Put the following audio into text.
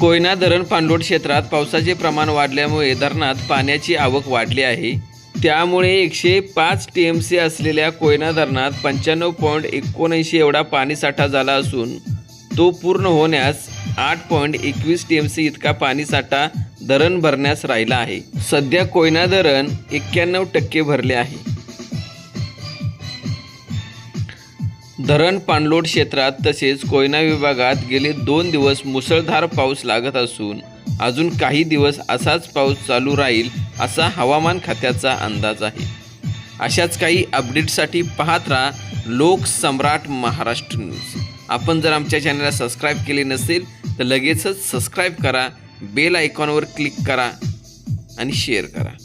कोयना धरण पाणलोट क्षेत्रात पावसाचे प्रमाण वाढल्यामुळे धरणात पाण्याची आवक वाढली आहे. त्यामुळे एकशे पाच टी एम सी असलेल्या कोयना धरणात पंच्याण्णव पॉईंट एकोणऐंशी एवढा पाणीसाठा झाला असून तो पूर्ण होण्यास आठ पॉईंट एकवीस टी एम सी इतका पाणीसाठा धरण भरण्यास राहिला आहे. सध्या कोयना धरण एक्क्याण्णव टक्के भरले आहे. धरण पाणलोट क्षेत्रात तसेच कोयना विभागात गेले दोन दिवस मुसळधार पाऊस लागत असून अजून काही दिवस असाच पाऊस चालू राहील असा हवामान खात्याचा अंदाज आहे. अशाच काही अपडेटसाठी पाहत राहा लोकसम्राट महाराष्ट्र न्यूज. आपण जर आमच्या चॅनलला सबस्क्राईब केले नसेल तर लगेचच सबस्क्राईब करा बेल आयकॉनवर क्लिक करा आणि शेअर करा.